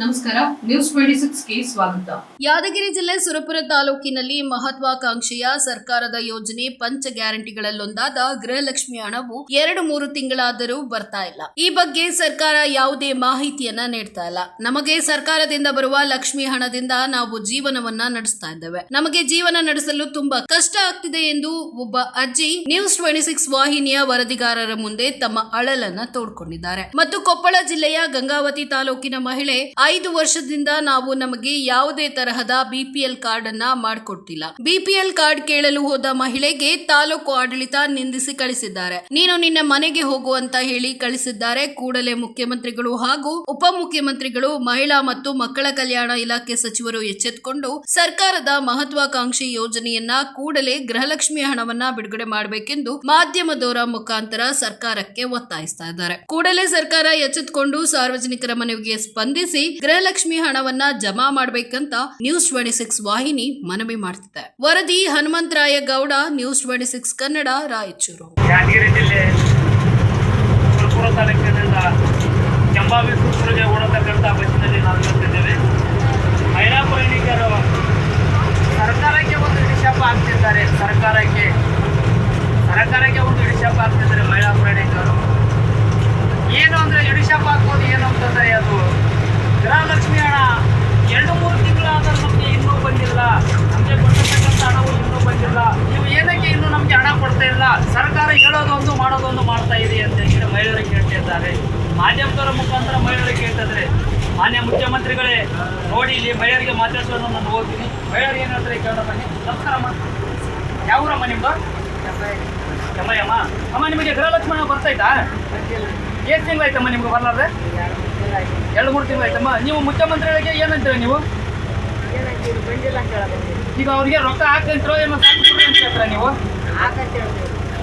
ನಮಸ್ಕಾರ news twenty ಸಿಕ್ಸ್ಗೆ ಸ್ವಾಗತ. ಯಾದಗಿರಿ ಜಿಲ್ಲೆ ಸುರಪುರ ತಾಲೂಕಿನಲ್ಲಿ ಮಹತ್ವಾಕಾಂಕ್ಷೆಯ ಸರ್ಕಾರದ ಯೋಜನೆ ಪಂಚ ಗ್ಯಾರಂಟಿಗಳಲ್ಲೊಂದಾದ ಗೃಹಲಕ್ಷ್ಮಿ ಹಣವು ಎರಡು ಮೂರು ತಿಂಗಳಾದರೂ ಬರ್ತಾ ಇಲ್ಲ. ಈ ಬಗ್ಗೆ ಸರ್ಕಾರ ಯಾವುದೇ ಮಾಹಿತಿಯನ್ನ ನೀಡ್ತಾ ಇಲ್ಲ. ನಮಗೆ ಸರ್ಕಾರದಿಂದ ಬರುವ ಲಕ್ಷ್ಮಿ ಹಣದಿಂದ ನಾವು ಜೀವನವನ್ನ ನಡೆಸ್ತಾ ಇದ್ದೇವೆ. ನಮಗೆ ಜೀವನ ನಡೆಸಲು ತುಂಬಾ ಕಷ್ಟ ಆಗ್ತಿದೆ ಎಂದು ಒಬ್ಬ ಅಜ್ಜಿ ನ್ಯೂಸ್ ಟ್ವೆಂಟಿ ಸಿಕ್ಸ್ ವಾಹಿನಿಯ ವರದಿಗಾರರ ಮುಂದೆ ತಮ್ಮ ಅಳಲನ್ನ ತೋಡ್ಕೊಂಡಿದ್ದಾರೆ. ಮತ್ತು ಕೊಪ್ಪಳ ಜಿಲ್ಲೆಯ ಗಂಗಾವತಿ ತಾಲೂಕಿನ ಮಹಿಳೆ ಐದು ವರ್ಷದಿಂದ ನಾವು ನಮಗೆ ಯಾವುದೇ ತರಹದ ಬಿಪಿಎಲ್ ಕಾರ್ಡ್ ಅನ್ನ ಮಾಡಿಕೊಟ್ಟಿಲ್ಲ ಬಿಪಿಎಲ್ ಕಾರ್ಡ್ ಕೇಳಲು ಹೋದ ಮಹಿಳೆಗೆ ತಾಲೂಕು ಆಡಳಿತ ನಿಂದಿಸಿ ಕಳಿಸಿದ್ದಾರೆ. ನೀನು ನಿನ್ನ ಮನೆಗೆ ಹೋಗು ಅಂತ ಹೇಳಿ ಕಳಿಸಿದ್ದಾರೆ. ಕೂಡಲೇ ಮುಖ್ಯಮಂತ್ರಿಗಳು ಹಾಗೂ ಉಪಮುಖ್ಯಮಂತ್ರಿಗಳು, ಮಹಿಳಾ ಮತ್ತು ಮಕ್ಕಳ ಕಲ್ಯಾಣ ಇಲಾಖೆ ಸಚಿವರು ಎಚ್ಚೆತ್ತುಕೊಂಡು ಸರ್ಕಾರದ ಮಹತ್ವಾಕಾಂಕ್ಷಿ ಯೋಜನೆಯನ್ನ ಕೂಡಲೇ ಗೃಹಲಕ್ಷ್ಮಿ ಹಣವನ್ನ ಬಿಡುಗಡೆ ಮಾಡಬೇಕೆಂದು ಮಾಧ್ಯಮದವರ ಮುಖಾಂತರ ಸರ್ಕಾರಕ್ಕೆ ಒತ್ತಾಯಿಸ್ತಾ ಇದ್ದಾರೆ. ಕೂಡಲೇ ಸರ್ಕಾರ ಎಚ್ಚೆತ್ತುಕೊಂಡು ಸಾರ್ವಜನಿಕರ ಮನವಿಗೆ ಸ್ಪಂದಿಸಿ ಗೃಹಲಕ್ಷ್ಮಿ ಹಣವನ್ನ ಜಮಾ ಮಾಡಬೇಕಂತ ನ್ಯೂಸ್ ಟ್ವೆಂಟಿ ಸಿಕ್ಸ್ ವಾಹಿನಿ ಮನವಿ ಮಾಡ್ತಿದೆ. ವರದಿ Hanumantharaya Gowda news twenty six Kannada, Raichur. ತಾಲೂಕಿನಿಂದ ಮಹಿಳಾ ಸರ್ಕಾರಕ್ಕೆ ಒಂದು ಹಿಡಿಶಾಪ ಆಗ್ತಿದ್ದಾರೆ ಸರ್ಕಾರಕ್ಕೆ ಸರ್ಕಾರಕ್ಕೆ ಒಂದು ಆಗ್ತಿದ್ದಾರೆ ಮಹಿಳಾ ಪ್ರಯಾಣಿಕರು ಏನು ಅಂದರೆ ಹಿಡಿಶಾಪ ಹಾಕೋದು ಏನು ಅಂತಂದರೆ ಅದು ಗೃಹಲಕ್ಷ್ಮಿ ಹಣ ಎರಡು ಮೂರು ತಿಂಗಳಾದರೂ ನಮಗೆ ಇನ್ನೂ ಬಂದಿಲ್ಲ ನಮಗೆ ಕೊಟ್ಟಿರ್ತಕ್ಕಂಥ ಹಣವು ಇನ್ನೂ ಬಂದಿಲ್ಲ ನೀವು ಏನಕ್ಕೆ ಇನ್ನೂ ನಮಗೆ ಹಣ ಕೊಡ್ತಾ ಇಲ್ಲ ಸರ್ಕಾರ ಹೇಳೋದೊಂದು ಮಾಡೋದೊಂದು ಮಾಡ್ತಾ ಇದೆ ಅಂತ ಹೇಳಿ ಮಹಿಳೆಯರು ಕೇಳ್ತಿದ್ದಾರೆ ಮಾಧ್ಯಮದವರ ಮುಖಾಂತರ ಮಹಿಳೆಯರಿಗೆ ಕೇಳ್ತಾರೆ ಮಾನ್ಯ ಮುಖ್ಯಮಂತ್ರಿಗಳೇ, ನೋಡಿ ಇಲ್ಲಿ ಮಹಿಳೆಯರಿಗೆ ಮಾತಾಡ್ಸೋದು ನಾನು ಹೋಗ್ತೀನಿ ಮಹಿಳೆಯರು ಏನು ಹೇಳ್ತಾರೆ ಕೇಳೋಣ ಬನ್ನಿ. ನಮಸ್ಕಾರಮ್ಮ ಯಾವ ಊರಮ್ಮ ನಿಮ್ದು? ಕೆಮ್ಮಯ್ಯಮ್ಮ. ಅಮ್ಮ, ನಿಮಗೆ ಗೃಹಲಕ್ಷ್ಮಣ ಬರ್ತಾಯ್ತಾ? ಎಷ್ಟು ತಿಂಗಳಾಯ್ತಮ್ಮ ನಿಮ್ಗೆ ಬರ್ಲಾರ್ದೆ? ಎರಡು, ಮೂರು ತಿಂಗಳಾಯ್ತಮ್ಮ. ನೀವು ಮುಖ್ಯಮಂತ್ರಿಗಳಿಗೆ ಏನಂತೀರ ನೀವು? ಈಗ ಅವ್ರಿಗೆ ರೊಕ್ಕ ಹಾಕಂತಿರೋ ಏನೋ ಅಂತ ಹೇಳ್ತೀರಾ ನೀವು?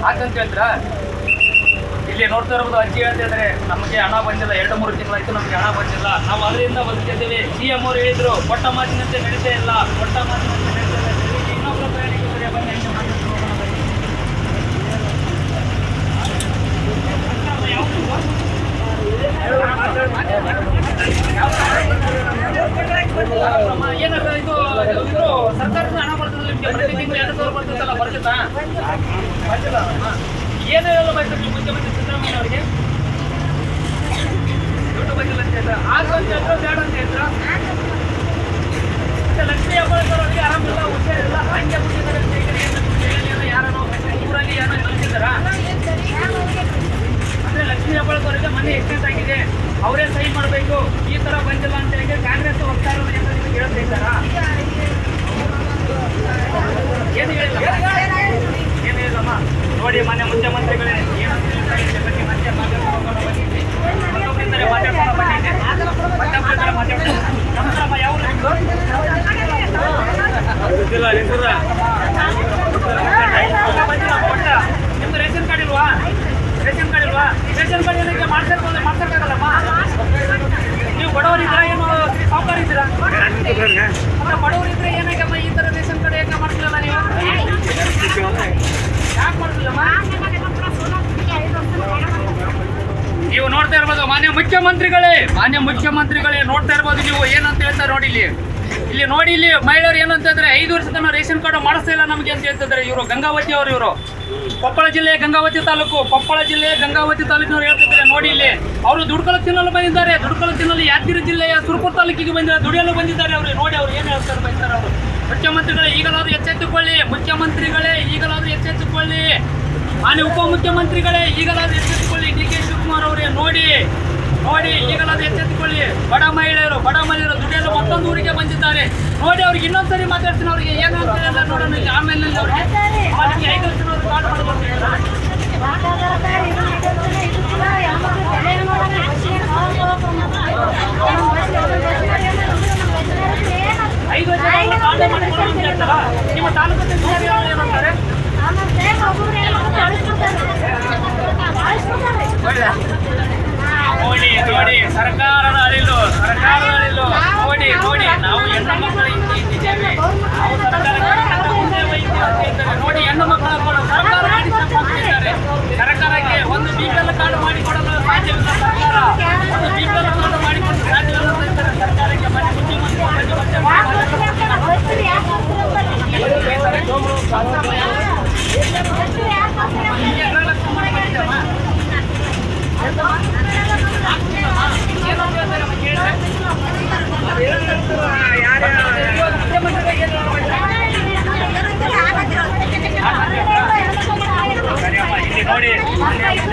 ಹಾಕಂತ ಹೇಳ್ತೀರಾ? ಇಲ್ಲಿ ನೋಡ್ತಾ ಇರ್ಬೋದು ಅಜ್ಜಿ ಹೇಳ್ತಿದ್ರೆ ನಮಗೆ ಹಣ ಬಂದಿಲ್ಲ, ಎರಡು ಮೂರು ತಿಂಗಳಾಯ್ತು ನಮಗೆ ಹಣ ಬಂದಿಲ್ಲ. ನಾವು ಅದರಿಂದ ಬದುಕಿದ್ದೀವಿ ಸಿ ಎಂ ಅವ್ರು ಹೇಳಿದ್ರು, ಕೊಟ್ಟ ಮಾತಿನಂತೆ ನಡೀತಾ ಇಲ್ಲ, ಕೊಟ್ಟ ಮಾತಿನಂತೆ ನಡೀತಾ ಇಲ್ಲ ಈಗ ಇನ್ನೊಬ್ಬರು ಪ್ರಯಾಣಿಕರು ಬನ್ನಿ ಹಂಗೆ ಮಾತಾಡ್ಕೊಂಡು ಹೋಗೋಣ ಬನ್ನಿ. ಅಮ್ಮ, ಏನಾದ್ರು ಇದು ಇದು ಸರ್ಕಾರದ ಹಣ ಬರ್ತದೆ ನಿಮ್ಗೆ ಪ್ರತಿ ತಿಂಗಳು ಎರಡು ಸಾವಿರ ಬರ್ತದಲ್ಲ ಬರ್ತಿತ್ತಾ ಬರ್ತಿಲ್ಲ ಅಮ್ಮ. ಏನು ಹೇಳಲ್ಲ ಬರ್ತದೆ ನೀವು ಮುಖ್ಯಮಂತ್ರಿ ಸಿದ್ದರಾಮಯ್ಯ ಅವರಿಗೆ ದುಡ್ಡು ಬಂದಿಲ್ಲ ಅಂತ ಹೇಳ್ತಾರೆ ಆಗ ಅಂತ ಹೇಳ್ತಾರೆ ಬೇಡ ಅಂತ ಹೇಳ್ತಾರೆ ಮತ್ತೆ ಲಕ್ಷ್ಮೀ ಹೆಬ್ಬಾಳ್ಕರ್ ಅವರಿಗೆ ಆರಾಮಿಲ್ಲ ಹುಷಾರಿಲ್ಲ ಹಂಗೆ ಬಿಟ್ಟಿದ್ದಾರೆ ಅಂತ ಹೇಳಿ ಏನು ಹೇಳಿ ಏನೋ ಯಾರನೋ ಊರಲ್ಲಿ ಏನೋ ಕಳಿಸಿದಾರ ಲಕ್ಷ್ಮೀ ಮನೆ ಎಕ್ಸ್ಟೆಂಟ್ ಆಗಿದೆ ಅವರೇ ಸಹಿ ಮಾಡಬೇಕು. ಈ ತರ ಬಂದಿಲ್ಲ ಅಂತ ಹೇಳಿ ಕಾಂಗ್ರೆಸ್ ನಿಮಗೆ ಹೇಳ್ತಾ ಇದ್ದಾರಾ ಏನು ಹೇಳಿಲ್ಲ ಏನು ಹೇಳಿಲ್ಲಮ್ಮ? ನೋಡಿ ಮನೆ ಮುಖ್ಯಮಂತ್ರಿಗಳೇ ಏನಂತ ಹೇಳ್ತಾ ಇದ್ದೆ ಬನ್ನಿ ಮತ್ತೆ ಮಾತಾಡ್ಕೊಂಡು ಹೋಗೋಣ ಬನ್ನಿ ಮತ್ತೊಬ್ಬರಿದ್ದಾರೆ ಮಾತಾಡ್ಕೊಂಡು ಬನ್ನಿ ಮತ್ತೊಬ್ಬರಿದ್ದಾರೆ ಮಾತಾಡ್ಕೊಂಡು ನಮಸ್ಕಾರಮ್ಮ ಯಾವ ಊರು ನಿಮ್ದು? ಗೊತ್ತಿಲ್ಲ ಹೆಸರು ಬಂದಿಲ್ಲ ಒಟ್ಟ ನಿಮ್ದು ರೇಷನ್ ಕಾರ್ಡ್ ಇಲ್ವಾ ರೇಷನ್ ಕಾರ್ಡ್ ಇಲ್ವಾ ರೇಷನ್ ಕಾರ್ಡ್ ಏನಕ್ಕೆ ಮಾಡ್ಸಕ್ಕೆ ಮಾಡ್ಸಕ್ಕಾಗಲ್ಲಮ್ಮ ನೀವು ಬಡವರಿದ್ದೀರಾ ಏನು ಏನಾಗಮ್ಮ ಈ ನೀವು ನೀವು ನೋಡ್ತಾ ಇರ್ಬೋದು ಮಾನ್ಯ ಮುಖ್ಯಮಂತ್ರಿಗಳೇ ಮಾನ್ಯ ಮುಖ್ಯಮಂತ್ರಿಗಳೇ ನೋಡ್ತಾ ಇರ್ಬೋದು, ನೀವು ಏನಂತ ಹೇಳ್ತಾರೆ ನೋಡಿ ಇಲ್ಲಿ ಇಲ್ಲಿ ನೋಡಿ, ಇಲ್ಲಿ ಮಹಿಳೆಯರು ಏನಂತ ಹೇಳಿದ್ರೆ ಐದು ವರ್ಷದ ರೇಷನ್ ಕಾರ್ಡ್ ಮಾಡಿಸ್ತಾ ಇಲ್ಲ ನಮಗೆ ಅಂತ ಹೇಳ್ತಿದ್ದಾರೆ ಇವರು. ಗಂಗಾವತಿ ಅವರು ಇವರು. ಕೊಪ್ಪಳ ಜಿಲ್ಲೆ ಗಂಗಾವತಿ ತಾಲೂಕು, ಕೊಪ್ಪಳ ಜಿಲ್ಲೆ ಗಂಗಾವತಿ ತಾಲೂಕಿನವರು ಹೇಳ್ತಿದ್ದಾರೆ. ನೋಡಿ ಇಲ್ಲಿ, ಅವರು ದುಡ್ಕಲು ತಿನ್ನಲು ಬಂದಿದ್ದಾರೆ. ದುಡ್ಕಲು ತಿನ್ನಲು ಯಾದಗಿರಿ ಜಿಲ್ಲೆಯ ಸುರಪುರ ತಾಲೂಕಿಗೆ ಬಂದಿದ್ದಾರೆ. ದುಡಿಯಲು ಬಂದಿದ್ದಾರೆ ಅವರು. ನೋಡಿ ಅವ್ರು ಏನು ಹೇಳ್ತಾರೆ ಬಂದಿದ್ದಾರೆ ಅವರು. ಮುಖ್ಯಮಂತ್ರಿಗಳೇ, ಈಗಲಾದ್ರೂ ಎಚ್ಚೆತ್ತುಕೊಳ್ಳಿ. ಮುಖ್ಯಮಂತ್ರಿಗಳೇ, ಈಗಲಾದ್ರೂ ಎಚ್ಚೆತ್ತುಕೊಳ್ಳಿ. ಮಾನ್ಯ ಉಪಮುಖ್ಯಮಂತ್ರಿಗಳೇ, ಈಗಲಾದ್ರೂ ಎಚ್ಚೆತ್ತುಕೊಳ್ಳಿ. ಡಿ ಕೆ ಶಿವಕುಮಾರ್ ಅವರೇ, ನೋಡಿ. ನೋಡಿ, ಈಗಲಾದ್ರೂ ಎಚ್ಚೆತ್ತುಕೊಳ್ಳಿ. ಬಡ ಮಹಿಳೆಯರು ಬಡ ಮಹಿಳೆಯರು ದುಡಿಯಲು ಮತ್ತೊಂದು ಊರಿಗೆ ಬಂದಿದ್ದಾರೆ. ನೋಡಿ, ಅವ್ರಿಗೆ ಇನ್ನೊಂದ್ಸರಿ ಮಾತಾಡ್ತೀನಿ, ಅವ್ರಿಗೆ ಏನು ಅಂತ ನೋಡೋಣ. ಆಮೇಲೆ ಅವ್ರಿಗೆ ಐದು ವರ್ಷ ಕಾರ್ಡ್ ಮಾಡ್ಬೇಕು ಐದು ನಿಮ್ಮ ತಾಲೂಕು ಏನಂತಾರೆ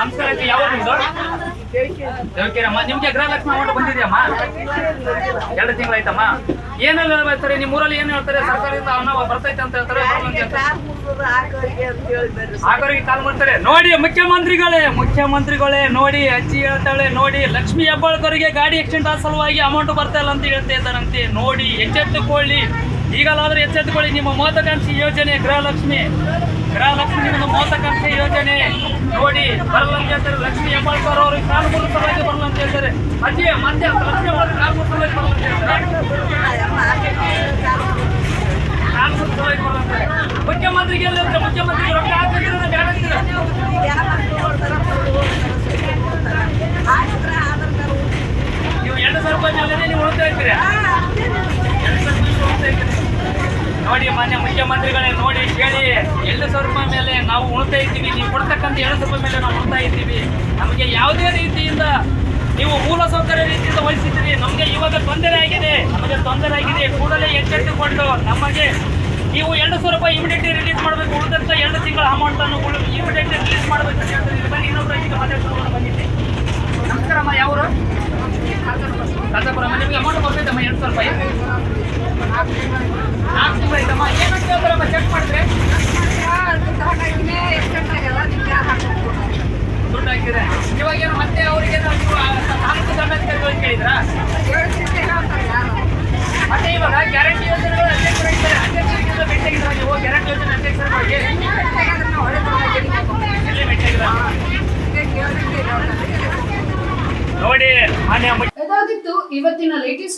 ನಮಸ್ಕಾರ ಅಜ್ಜಿ ಯಾವಾಗ ನಿಮ್ದು ದೇವಕೇರಮ್ಮ ನಿಮ್ಗೆ ಗೃಹಲಕ್ಷ್ಮಿ ಅಮೌಂಟ್ ಬಂದಿದೆಯಮ್ಮ? ಎರಡು ತಿಂಗಳಾಯ್ತಮ್ಮ? ಏನೆಲ್ಲ ಹೇಳ್ತಾರೆ, ನಿಮ್ಮ ಊರಲ್ಲಿ ಏನು ಹೇಳ್ತಾರೆ? ಸರ್ಕಾರದಿಂದ ಅನ್ನ ಬರ್ತೈತೆ ಅಂತ ಹೇಳ್ತಾರೆ ಆಗೋರಿಗೆ ಕಾಲ್ ಮಾಡ್ತಾರೆ. ನೋಡಿ, ಮುಖ್ಯಮಂತ್ರಿಗಳೇ ಮುಖ್ಯಮಂತ್ರಿಗಳೇ, ನೋಡಿ, ಅಜ್ಜಿ ಹೇಳ್ತಾಳೆ, ನೋಡಿ, ಲಕ್ಷ್ಮಿ ಹೆಬ್ಬಾಳ್ಕರಿಗೆ ಗಾಡಿ ಆಕ್ಸಿಡೆಂಟ್ ಆದ ಸಲುವಾಗಿ ಅಮೌಂಟ್ ಬರ್ತಾ ಇಲ್ಲ ಅಂತ ಹೇಳ್ತಾ ಇದ್ದಾರಂತೆ ನೋಡಿ, ಎಚ್ಚೆತ್ತುಕೊಳ್ಳಿ. ಈಗಲಾದ್ರೂ ಎಚ್ಚೆತ್ತುಕೊಳ್ಳಿ, ನಿಮ್ಮ ಮಹತ್ವಾಕಾಂಕ್ಷಿ ಯೋಜನೆ, ಗೃಹಲಕ್ಷ್ಮಿ ಗೃಹಲಕ್ಷ್ಮಿ ನಿಮ್ಮ ಮಹತ್ವಾಕಾಂಕ್ಷಿ ಯೋಜನೆ. ನೋಡಿ ಬರಲ್ಲ ಅಂತ ಲಕ್ಷ್ಮಿ ಹೆಬ್ಬಾಳ್ಕರ್ ಅವರು ಕಾನೂನು ಸಲಹೆ ಬರಲ್ಲ ಅಂತ ಹೇಳ್ತಾರೆ ಅದೇ ಮತ್ತೆ ಲಕ್ಷ್ಮಿ ಅವರು ಕಾನೂನು ಹೇಳ್ತಾರೆ ಕಾನೂನು. ಮುಖ್ಯಮಂತ್ರಿಗೆ ಎಲ್ಲ ಮುಖ್ಯಮಂತ್ರಿ ರೊಕ್ಕ ಹಾಕಿದ್ರೆ ಬೇಡ ನೀವು ಎರಡು ಮೇಲೆ ನೀವು ಉಳಿತಾ ಇರ್ತೀರಿ ಎರಡು ಸಾವಿರ ರೂಪಾಯಿ ಉಳಿತಾ ಇರ್ತೀರಿ. ನೋಡಿ ಮಾನ್ಯ ಮುಖ್ಯಮಂತ್ರಿಗಳೇ, ನೋಡಿ ಕೇಳಿ. ಎರಡು ಸಾವಿರ ರೂಪಾಯಿ ಮೇಲೆ ನಾವು ಉಳ್ತಾ ಇದ್ದೀವಿ ನೀವು ಕೊಡ್ತಕ್ಕಂಥ ಎರಡು ರೂಪಾಯಿ ಮೇಲೆ ನಾವು ಉಳ್ತಾ ಇದ್ದೀವಿ ನಮಗೆ ಯಾವುದೇ ರೀತಿಯಿಂದ ನೀವು ಮೂಲ ಸೌಕರ್ಯ ರೀತಿಯಿಂದ ವಹಿಸಿದ್ದೀರಿ. ನಮಗೆ ಇವಾಗ ತೊಂದರೆ ಆಗಿದೆ. ನಮಗೆ ತೊಂದರೆ ಆಗಿದೆ. ಕೂಡಲೇ ಎಚ್ಚೆತ್ತುಕೊಂಡು ನಮಗೆ ನೀವು ಎರಡು ಸಾವಿರ ರೂಪಾಯಿ ಇಮಿಡಿಯೇಟ್ಲಿ ರಿಲೀಸ್ ಮಾಡಬೇಕು. ಉಳಿದಂಥ ಎರಡು ತಿಂಗಳ ಅಮೌಂಟ್ ಅನ್ನು ಇಮಿಡಿಯೇಟ್ ರಿಲೀಸ್ ಮಾಡಬೇಕು ಅಂತ ಹೇಳ್ತಾರೆ. ಬನ್ನಿ ಇನ್ನೊಬ್ರು ಈಗ ಮಾತಾಡ್ಕೊಂಡು ಬಂದಿದ್ದೆ. ನಮಸ್ಕಾರಮ್ಮ ಯಾವರು? ಕಾಂತಾಪುರಮ್ಮ ನಿಮಗೆ ಅಮೌಂಟ್ ಕೊಡ್ತೈತಮ್ಮ ಎರಡು ಸಾವಿರ ರೂಪಾಯಿ. ನಾಲ್ಕು ತಿಂಗಳು ಐತಮ್ಮ ಏನಂತ ಕೇಳ್ತಾರಮ್ಮ ಚೆಕ್ ಮಾಡಿದ್ರೆ. ದುಡ್ಡು ಹಾಕಿದ್ರೆ. ಇವಾಗ ಏನು ಮತ್ತೆ ಅವರಿಗೆ ನಾಲ್ಕು ದಂಡಾಧಿಕಾರಿಗಳು ಕೇಳಿದ್ರಾ? ಮತ್ತೆ ಇವಾಗ ಗ್ಯಾರಂಟಿ